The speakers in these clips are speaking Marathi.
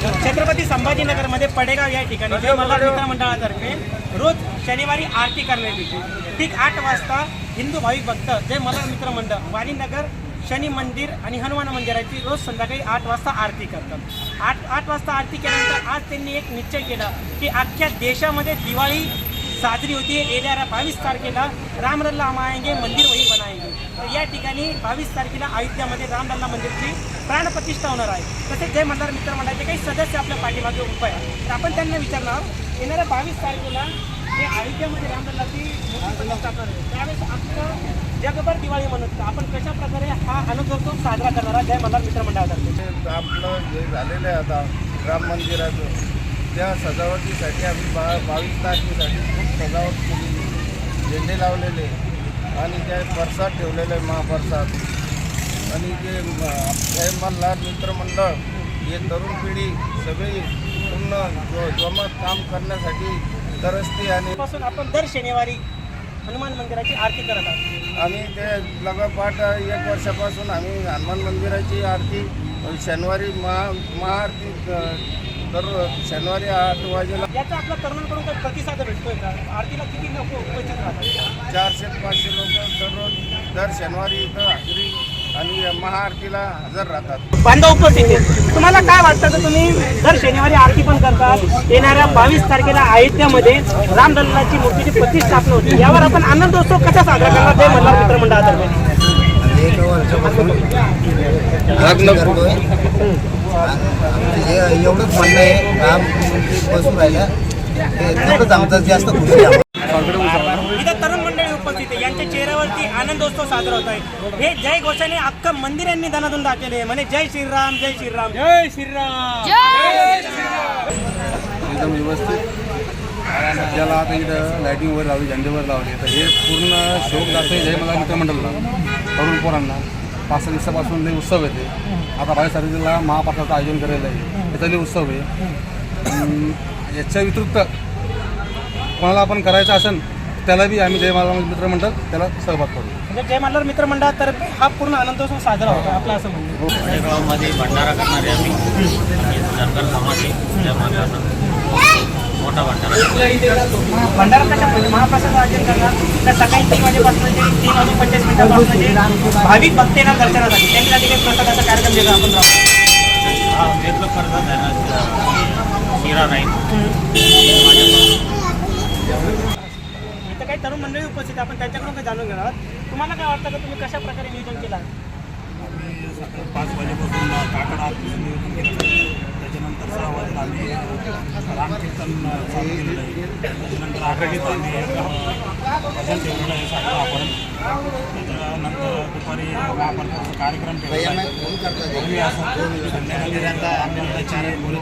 छत्रपती संभाजीनगरमध्ये पडेगाव या ठिकाणी जय मल्हार मित्र मंडळातर्फे रोज शनिवारी आरती करण्यात येते. ठीक आठ वाजता हिंदू भाविक भक्त जय मल्हार मित्र मंडळ वाणीनगर शनी मंदिर आणि हनुमान मंदिराची रोज संध्याकाळी आठ वाजता आरती करतात. आठ आठ वाजता आरती केल्यानंतर आज त्यांनी एक निश्चय केला की अख्ख्या देशामध्ये दिवाळी साजरी होती. येणाऱ्या बावीस तारखेला रामलल्ला हम आएंगे मंदिर वही बनाएंगे. तर या ठिकाणी बावीस तारखेला अयोध्यामध्ये रामलल्ला मंदिरची प्राणप्रतिष्ठा होणार आहे. तसेच जय मंदार मित्र मंडळाचे काही सदस्य आपल्या पाठीमागे उभे आहेत. तर आपण त्यांना विचारणार येणाऱ्या बावीस तारखेला हे अयोध्यामध्ये रामलल्लाची प्रतिष्ठा त्यावेळेस आपलं जगभर दिवाळी म्हणत आपण कशा प्रकारे हा आनंदोत्सव साजरा करणारा जय मल्हार मित्र मंडळातर्फे आपलं जे झालेलं आहे आता राम मंदिराचं त्या सजावटीसाठी आम्ही बा बावीस तारखेसाठी खूप सजावट केलेली झेंडे लावलेले आणि त्या परसाद ठेवलेले आहे महाप्रसाद आणि जे म- जय मल्हार मित्रमंडळ हे तरुण पिढी सगळी पूर्ण जो जमत काम करण्यासाठी तरसते आणि पासून आपण दर शनिवारी हनुमान मंदिराची आरती करत आहोत. आम्ही ते लगोपाठ एक वर्षापासून आम्ही हनुमान मंदिराची आरती शनिवारी महा महाआरती दर शनिवारी आठ वाजेला याचा आपल्या तरुणांकडून काही प्रतिसाद भेटतोय का? आरतीला किती लोक उपस्थित राहतात? चारशे पाचशे लोक दररोज दर शनिवारी इथं हजेरी आणि महाआरतीला हजर राहतात. बांधव उपस्थित आहेत. तुम्हाला काय वाटतं तर तुम्ही दर शनिवारी आरती पण करतात? येणाऱ्या बावीस तारखेला अयोध्यामध्ये रामलल्लाची मूर्तीची प्रतिष्ठापना होती. यावर आपण आनंदोत्सव कसा साजरा करणार ते मल्हार मित्र मंडळातर्फे एक वर्षापासून करतोय. आमचं हे एवढंच म्हणणं आहे. राम बसून राहिल्या. ते तेवढंच आमचं जास्त खुशी आहे. इथं तरुण मंडळी उपस्थित आहे. यांच्या चेहऱ्यावरती आनंदोत्सव साजरा होत आहे. हे जय घोषाने अख्खं मंदिर यांनी दनादून दाखवले आहे. म्हणे जय श्रीराम. जय श्रीराम. जय श्रीराम. एकदम व्यवस्थित. सध्याला आता इथं लाईटिंग वगैरे लावली झेंडे वगैरे लावले. तर हे पूर्ण शोक जातं जय मला मित्रमंडळाला तरुण पोरांना. पाच सहा दिवसापासून लई उत्सव येते आता बावीस तारखेला महापात्राचं आयोजन केलेलं आहे. त्याचा लई उत्सव आहे. याच्या व्यतिरिक्त कोणाला आपण करायचं असेल त्याला बी आम्ही जय मला मित्रमंडळ त्याला सहभाग करू. म्हणजे जय मल्हार मित्र मंडळातर्फे हा पूर्ण आनंदोत्सव साजरा होता आपला असं. खेडेगावामध्ये भंडारा करणारे आम्ही. सरकार समाजे मोठा भंडारा. भंडारा कशा प्रकारे महाप्रसाद आयोजन करणार? तर सकाळी तीन वाजेपासून ते तीन वाजून पंचवीस मिनिटापासून जे भाविक भक्त येणार दर्शनासाठी त्यांच्यासाठी काही प्रसादाचा कार्यक्रम वेगळा आपण. हा वेगळं शिरा इथं काही तरुण मंडळी उपस्थित आहे आपण त्यांच्याकडून काही जाणून घेणार आहोत. तुम्हाला काय वाटतं की तुम्ही कशा प्रकारे नियोजन केलं पाच वाजेपासून काकड आरतीचं नियोजन केलं आहे. त्याच्यानंतर सहा वाजेला आम्ही रामकीर्तन चालू केलेलं आहे. त्याच्यानंतर आघाडीत आम्ही एक भजन ठेवलेलं आहे साडे दहापर्यंत त्याच्यानंतर दुपारी महाप्रसादाचा कार्यक्रम ठेवलेला आहे. असं संध्याकाळी आंबेडकरांची मुलं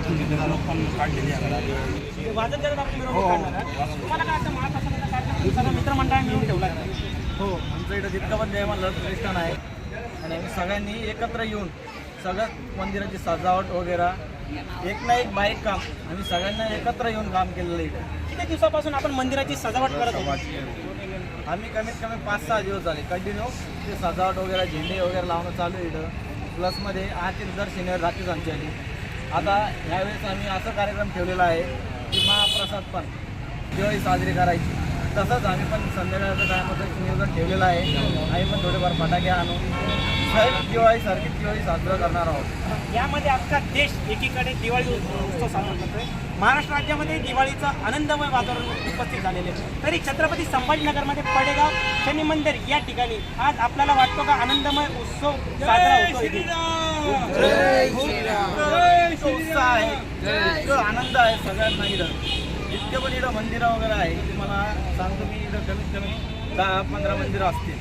पण काढलेली आहे आपण वाटतं महाप्रसादाचा कार्यक्रम सगळं मित्रमंडळ मिळून ठेवला आहे. हो आमचं इथं जितकं पण मल्हार प्रतिष्ठान आहे आणि आम्ही सगळ्यांनी एकत्र येऊन सगळं मंदिराची सजावट वगैरे. एक ना एक बाईक काम. आम्ही सगळ्यांना एकत्र येऊन काम केलेलं आहे. किती दिवसापासून आपण मंदिराची सजावट करत आहोत? आम्ही कमीत कमी पाच सहा दिवस झाले. कंटिन्यू ते सजावट वगैरे झेंडे वगैरे लावणं चालू आहे इथं. प्लसमध्ये आरती दर सिनियर रात्रीच आमची आली आता ह्यावेळेस आम्ही असा कार्यक्रम ठेवलेला आहे की महाप्रसाद पण दिवाळी साजरी करायची. तसंच आम्ही पण संध्याकाळच्या टायमाचं नियोजन ठेवलेलं आहे. आम्ही पण थोडेफार फटाके आणून सहज दिवाळीसारखी दिवाळी साजरा करणार आहोत. यामध्ये अख्खा देश एकीकडे दिवाळी उत्सव साजरा करतोय. महाराष्ट्र राज्यामध्ये दिवाळीचं आनंदमय वातावरण उपस्थित झालेले आहे. तरी छत्रपती संभाजीनगरमध्ये पडेगाव शनी मंदिर या ठिकाणी आज आपल्याला वाटतो का आनंदमय उत्सव साजरा होतो उत्साह आहे. आनंद आहे सगळ्यांना इथं. इतके पण इथं मंदिरं वगैरे आहे मला सांगतो मी इथं कमीत कमी दहा पंधरा मंदिरं असतील.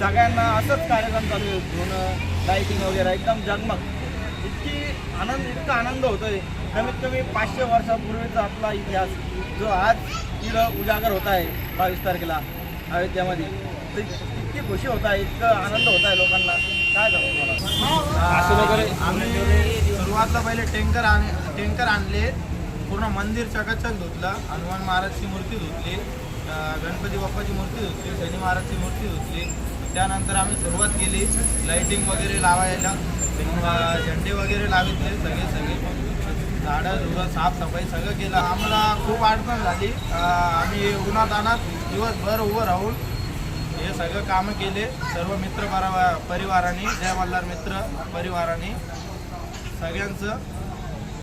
सगळ्यांना असंच कार्यक्रम चालू आहे. धुणं लाईटिंग वगैरे एकदम जगमग. इतकी आनंद इतका आनंद होतोय. कमीत कमी पाचशे वर्षापूर्वीचा आपला इतिहास जो आज इथं उजागर होत आहे बावीस तारखेला अयोध्यामध्ये. तर इतकी खुशी होत आहे इतकं आनंद होत आहे लोकांना. काय तुम्हाला? आम्ही सुरुवातला पहिले टँकर आण टँकर आणले. पूर्ण मंदिर चकाचक धुतलं. हनुमान महाराजची मूर्ती धुतली. गणपती बाप्पाची मूर्ती धुतली. शनी महाराजची मूर्ती धुतली. त्यानंतर आम्ही सुरुवात केली. लाईटिंग वगैरे लावायला. झेंडे वगैरे लावितले सगळे सगळे. झाडं झुडं साफसफाई सगळं केलं. आम्हाला खूप अडचण झाली. आम्ही उन्हातानात दिवसभर उभं राहून हे सगळं कामं केले. सर्व मित्र परिवाराने जय मल्हार मित्र परिवाराने सगळ्यांचं.